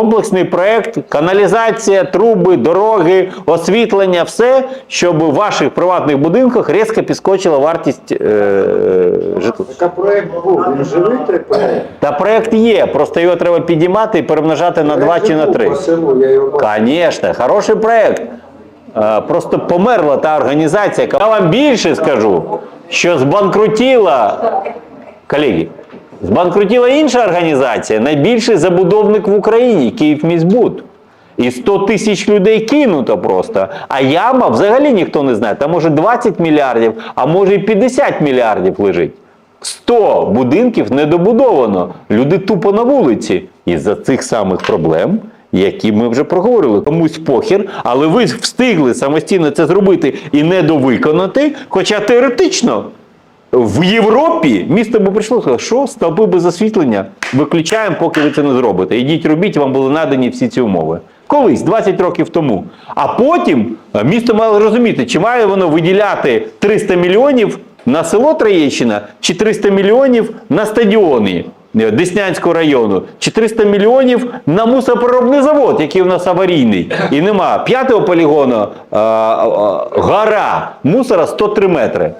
Комплексний проект, каналізація, труби, дороги, освітлення, все, щоб у ваших приватних будинках різко підскочила вартість е, житла. Така проект був, він живий той проект. Та проект є, просто його треба підіймати і перемножати на 2 чи на був 3. По селу, я його бачив. Звісно, хороший проект. Е, Просто померла та організація. Я вам більше скажу, що збанкрутіла, колеги, збанкрутіла інша організація, найбільший забудовник в Україні Київміськбуд. І 100 тисяч людей кинуто просто. А яма взагалі ніхто не знає. Там може 20 мільярдів, а може і 50 мільярдів лежить. 100 будинків недобудовано. Люди тупо на вулиці. Із-за цих самих проблем, які ми вже проговорили. Комусь похір, але ви встигли самостійно це зробити і недовиконати. Хоча теоретично в Європі місто би прийшло сказало, що стовпи без освітлення виключаємо, поки ви це не зробите. Ідіть робіть, вам були надані всі ці умови. Колись, 20 років тому. А потім місто мало розуміти, чи має воно виділяти 300 мільйонів на село Троєщина, чи 300 мільйонів на стадіони е, Деснянського району, чи 300 мільйонів на мусопереробний завод, який у нас аварійний. І нема п'ятого полігону, а, а, гора мусора 103 метри.